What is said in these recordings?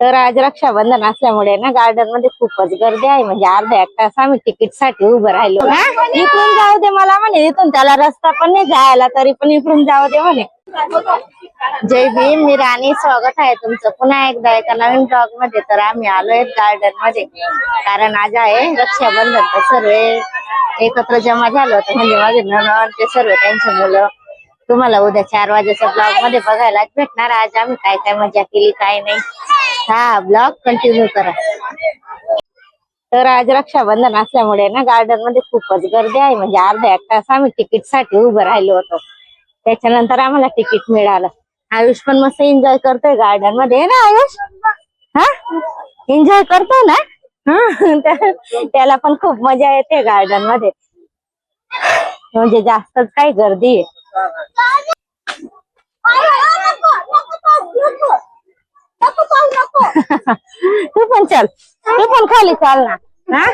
तर आज रक्षाबंधन असल्यामुळे ना गार्डनमध्ये खूपच गर्दी आहे. म्हणजे अर्धा एक तास आम्ही तिकीटसाठी उभं राहिलो? इकडून जाऊ दे मला म्हणे. इथून त्याला रस्ता पण नाही जायला तरी पण इकडून जाऊ दे म्हणे. जय भीम मी राणी. स्वागत आहे तुमचं. पुन्हा एकदा एका नवीन ब्लॉगमध्ये तर आम्ही आलोय गार्डनमध्ये. कारण आज आहे रक्षाबंधन. तर सर्व एकत्र जमा झालो होतो. म्हणजे माझे नणन ते सर्व त्यांची मुलं. तुम्हाला उद्या चार वाजेच्या ब्लॉगमध्ये बघायला भेटणार. आज आम्ही काय काय मजा केली काय नाही. हा ब्लॉग कंटिन्यू करा. तर आज रक्षाबंधन असल्यामुळे ना गार्डनमध्ये खूपच गर्दी आहे. म्हणजे अर्ध्या एक तास आम्ही तिकीटसाठी उभं राहिलो होतो. त्याच्यानंतर आम्हाला तिकीट मिळालं. आयुष पण मस्त एन्जॉय करतोय गार्डनमध्ये. ना आयुष? हा? एन्जॉय करतोय ना? त्याला पण खूप मजा येते गार्डनमध्ये. म्हणजे जास्तच काही गर्दी आहे. तू पण चल. तू पण खाली चाल ना. हा?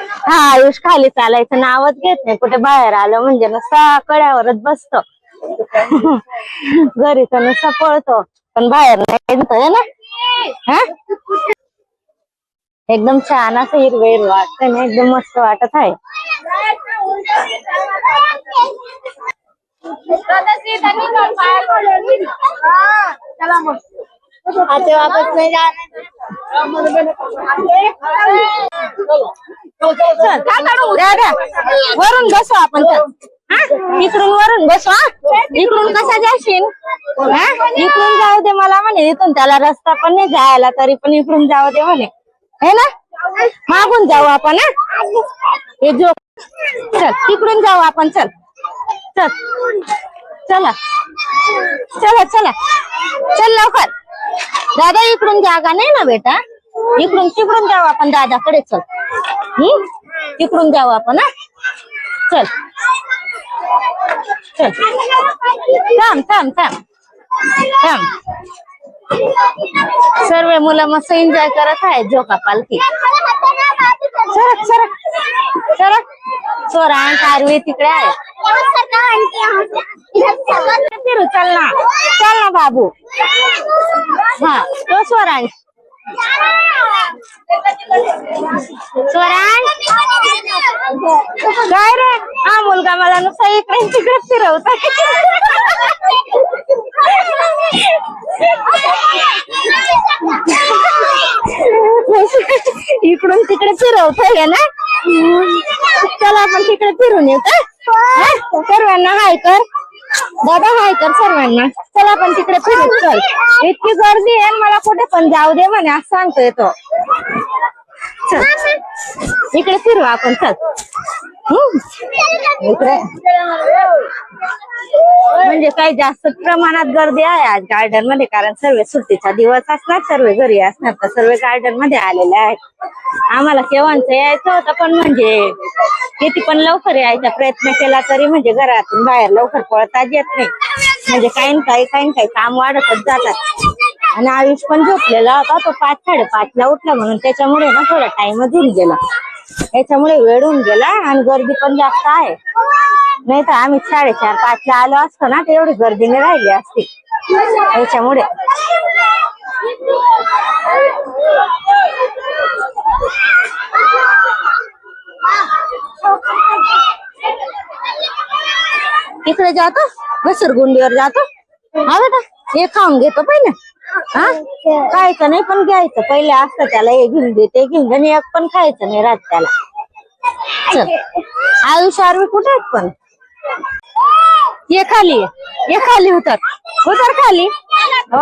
आयुष खाली चालायचं. नावच घेत नाही. कुठे बाहेर आलं म्हणजे नुसता कड्यावरच बसतो. घरी तर नुसता पळतो. पण बाहेर नाही ना? हा? एकदम छान असं हिरवे हिरवं वाटतंय ना. एकदम मस्त वाटत आहे. आते वापस नाही जाणार. वरून बसू आपण चल इकडून वरून बसू हा? इकडून कसा जाशील? इकडून जाऊ दे मला म्हणे इथून त्याला रस्ता पण नाही जायला तरी पण इकडून जाऊ दे म्हणे. है ना? मागून जाऊ आपण हे जो चल तिकडून जाऊ आपण चल. चल. चला. चला चला. चल लवकर. दादा इकडून जागा नाही ना बेटा? इकडून तिकडून जाऊ आपण. दादाकडे चल. हम्म तिकडून जाऊ आपण हा? चल. चल. थांब थांब थांब. थांब. सर्व मुलं मस्त एन्जॉय करत आहेत झोका पालखी. सरक सरक. सर सोरांग कारवी तिकडे आहे. फिरू चल ना. चल ना बाबू. हा तो स्वरांश स्वरांश काय रे? हा मुलगा मला नुसता इकडे तिकडे फिरवता इकडून तिकडे फिरवतोय ना. चला आपण तिकडे फिरून येऊ का? सर्वांना हाय कर. दादा हाय कर सर्वांना. चला आपण तिकडे फिरू चल. इतकी गर्दी आहे मला कुठे पण जाऊ दे म्हणे असं सांगतोय तो. चल. इकडे फिरू आपण चल. हम्म. इकडे. म्हणजे काही जास्त प्रमाणात गर्दी आहे आज गार्डनमध्ये कारण सर्व सुट्टीचा दिवस असणार सर्व घरी असणार तर सर्व गार्डनमध्ये आलेले आहेत. आम्हाला केव्हाच यायचं होतं पण म्हणजे किती पण लवकर यायचा प्रयत्न केला तरी म्हणजे घरातून बाहेर लवकर पळताच येत नाही. म्हणजे काही ना काही काही काही काम वाढतच जातात. आणि आयुष पण झोपलेला होता तो पाच साडेपाच ला उठला म्हणून त्याच्यामुळे ना थोडा टाइमच होऊन गेला. त्याच्यामुळे वेळ होऊन गेला आणि गर्दी पण जास्त आहे. नाही तर आम्ही साडेचार पाच ला आलो असतो ना एवढी गर्दी नाही राहिली असती. त्याच्यामुळे तिकडे जातो घसरगुंडीवर जातो. हा बेटा हे खाऊन घेतो पहिले. हा? खायचं नाही पण घ्यायचं. पहिले असतं त्याला हे घेऊन देते घेऊन दे एक पण खायचं नाही रात त्याला. आयुष्य आरवी कुठे आहेत पण? ये खाली ये खाली उतर उतर खाली। ओ!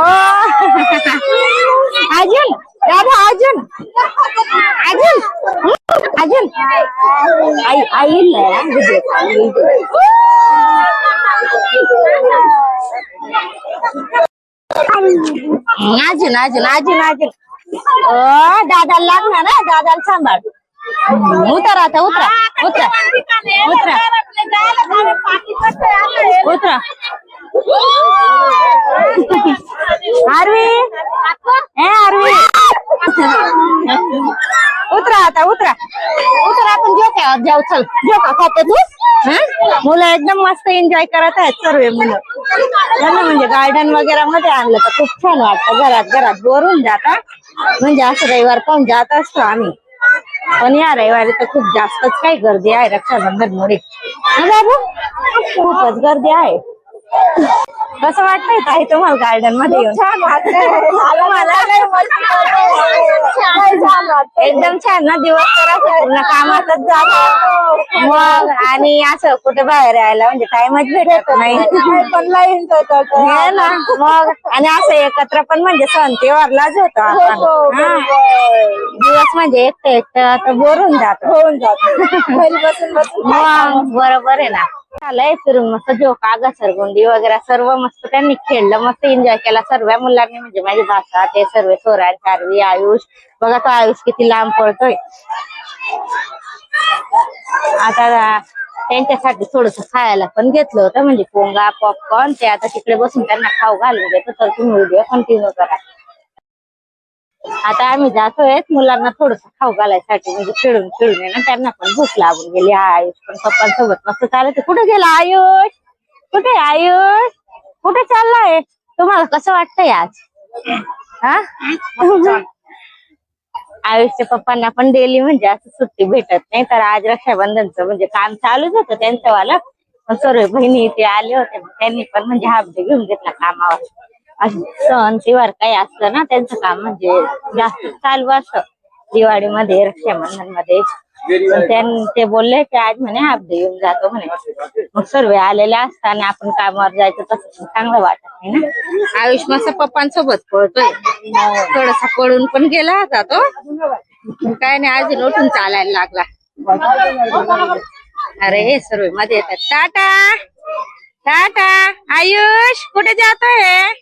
अजून राधा अजून अजून अजून आई आई अजून अजून अजून अजून ओ दादा लागणार ना दादा सांभाळ। उतर आता, उतरा उतरा उतरा। उतरा. आरवी. ए आरवी. उतरा आता उतरा. उतरा आपण जाऊ चल. झोका खाते तू? हं? मुलं एकदम मस्त एन्जॉय करत आहेत सर्व मुलं. त्यांना म्हणजे गार्डन वगैरे मध्ये आणलं तर खूप छान वाटतं. घरात घरात बोर होऊन जाता. म्हणजे असं रविवार पाहून जात असतो आम्ही. पण या रविवारी तर खूप जास्तच काही गर्दी आहे रक्षाबंधन मुळे. ना बाबू खूपच गर्दी आहे. कसं वाटतंय ताई तुम्हाला गार्डनमध्ये येऊन? छान एकदम छान ना दिवस पूर्ण कामातच जातो. मग आणि असं कुठे बाहेर यायला म्हणजे टाइमच भेटत नाही. हे ना मग आणि असं एकत्र पण म्हणजे सण तेव्हारलाच होतो आपण. हा. दिवस म्हणजे एकटं एकटं तर बोर होऊन जात. होऊन जात मग बरोबर आहे ना. आलाय फिरून मस्त जोका घसरगुंडी वगैरे सर्व मस्त त्यांनी खेळलं मस्त एन्जॉय केला. सर्व मुलांनी म्हणजे माझी भाषा ते सर्व सोरान चारवी आयुष. बघा तो आयुष किती लांब पडतोय आता त्यांच्यासाठी थोडस खायला पण घेतलं होतं म्हणजे पोंगा पॉपकॉर्न ते आता तिकडे बसून त्यांना खाऊ घालून देतो तर तुम्ही व्हिडिओ कंटिन्यू करा. आता आम्ही जातोय मुलांना थोडस खाऊ घालायसाठी म्हणजे खेळून खेळून आहे ना त्यांना पण भूक लागून गेली. आयुष पण पप्पांसोबत मस्त चालत कुठे गेला आयुष? कुठे आयुष? कुठे चाललाय? तुम्हाला कसं वाटतंय आज? हा? आयुषच्या पप्पांना पण डेली म्हणजे असं सुट्टी भेटत नाही. तर आज रक्षाबंधनचं म्हणजे काम चालूच होतं त्यांचं वाला. पण सर्व बहिणी इथे आले होते. त्यांनी पण म्हणजे हाफ डे घेऊन घेतला कामावर. सण तिवार काही असलं ना त्यांचं काम म्हणजे जास्त चालू असत. दिवाळीमध्ये रक्षाबंधनमध्ये ते बोलले की आज म्हणे हाफ येऊन जातो म्हणे. मग सर्व आलेले असताना आपण कामावर जायचं तसं चांगलं वाटत नाही ना. आयुष मस्त पप्पांसोबत पळतोय. थोडासा पळून पण गेला होता तो. काय नाही अजून उठून चालायला लागला. अरे सर्वमध्ये येतात. टाटा! टाटा आयुष कुठे जातोय?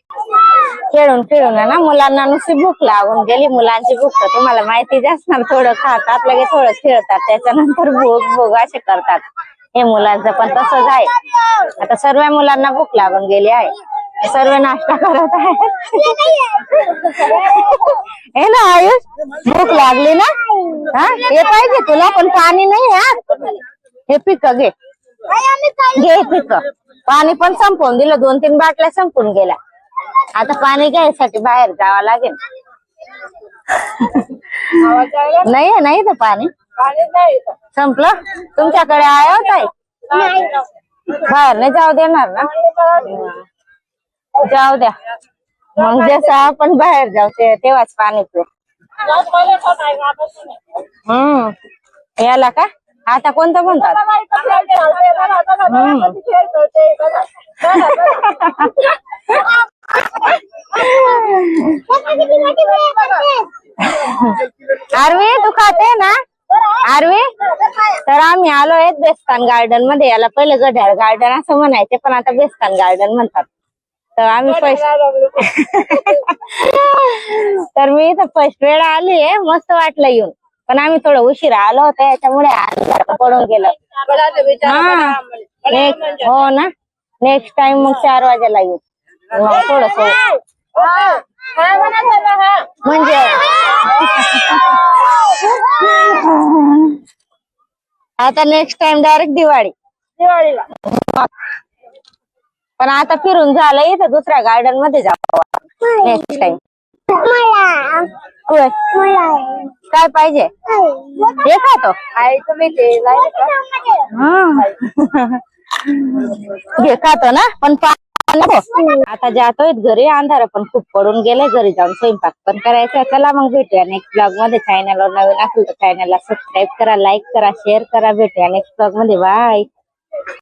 खेळून खेळून ना मुलांना नुसती भूक लागून गेली मुलांची भूक तर तुम्हाला माहितीच असणार थोडं खातात लगे थोडं खेळतात त्याच्यानंतर भूक भूक असे करतात. हे मुलांचं पण तसंच आहे. आता सर्व मुलांना भूक लागून गेली आहे. सर्व नाश्ता करत आहे हे ना आयुष भूक लागली ना? हा? हे पाहिजे तुला पण पाणी नाही हा? हे पिक घे. घे पिक. पाणी पण संपवून दिलं. दोन तीन बाटल्या संपून गेल्या. आता पाणी घ्यायसाठी बाहेर जावं लागेल. नाही नाही तर पाणी. संपलं? तुमच्याकडे आहे हो ताई? बाहेर नाही जाऊ देणार ना? जाऊ द्या. मग जसं आपण बाहेर जाऊ ते तेव्हाच पाणी पिऊ. हम्म. याला का? आता कोणतं म्हणतात आरवी तू खाते ना? आरवी? तर आम्ही आलोय बेस्तान गार्डनमध्ये. याला पहिले गड्याळ गार्डन असं म्हणायचे पण आता बेस्तान गार्डन म्हणतात. तर आम्ही फर्स्ट तर मी इथं फर्स्ट वेळ आली आहे मस्त वाटलं येऊन. पण आम्ही थोडं उशिरा आलो होतो याच्यामुळे अंधार पडून गेलं. हा. हो ना. नेक्स्ट टाइम मग चार वाजेला येऊ. हो, मग थोडस. म्हणजे? आता नेक्स्ट टाइम डायरेक्ट दिवाळी. दिवाळीला पण आता फिरून झालं इथं दुसऱ्या गार्डनमध्ये जाऊ नेक्स्ट टाइम का तो ना आता घरी, अंधार पण खूप पडून घरी जाऊन स्वयंपाक चला नेक्स्ट ब्लॉग मध्ये. चॅनलवर नवीन असेल तर करा लाईक करा शेअर करा. भेटूया नेक्स्ट ब्लॉग मध्ये. बाय